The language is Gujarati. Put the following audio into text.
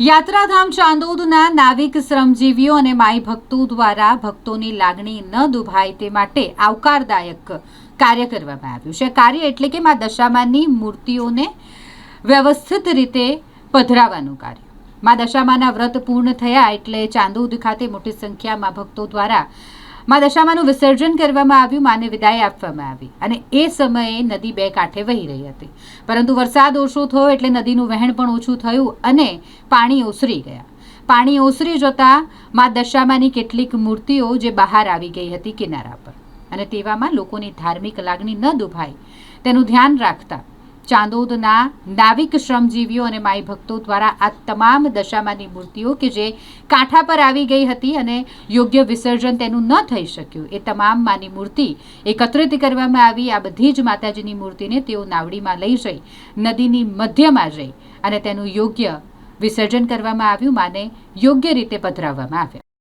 યાત્રાધામ ચાંદોદના નાવિક શ્રમજીવીઓ અને માઈ ભક્તો દ્વારા ભક્તોની લાગણી ન દુભાય તે માટે આવકારદાયક કાર્ય કરવામાં આવ્યું છે. કાર્ય એટલે કે મા દશામાની મૂર્તિઓને વ્યવસ્થિત રીતે પધરાવવાનું કાર્ય. મા દશામાના વ્રત પૂર્ણ થયા એટલે ચાંદોદ ખાતે મોટી સંખ્યામાં ભક્તો દ્વારા મા દશામાનું વિસર્જન કરવામાં આવ્યું, માને વિદાય આપવામાં આવી. અને એ સમયે નદી બે કાંઠે વહી રહી હતી. પરંતુ વરસાદ ઓછો થયો એટલે નદીનું વહેણ પણ ઓછું થયું અને પાણી ઓસરી ગયા. પાણી ઓસરી જતાં મા દશામાની કેટલીક મૂર્તિઓ જે બહાર આવી ગઈ હતી કિનારા પર. અને તેવામાં લોકોની ધાર્મિક લાગણી ન દુભાય તેનું ધ્યાન રાખતા ચાંદોદના નાવિક શ્રમજીવીઓ અને માઈ ભક્તો દ્વારા આ તમામ દશામાની મૂર્તિઓ કે જે કાંઠા પર આવી ગઈ હતી અને યોગ્ય વિસર્જન તેનું ન થઈ શક્યું, એ તમામ માની મૂર્તિ એકત્રિત કરવામાં આવી. આ બધી જ માતાજીની મૂર્તિને તેઓ નાવડીમાં લઈ જઈ, નદીની મધ્યમાં જઈ અને તેનું યોગ્ય વિસર્જન કરવામાં આવ્યું. માને યોગ્ય રીતે પધરાવવામાં આવ્યા.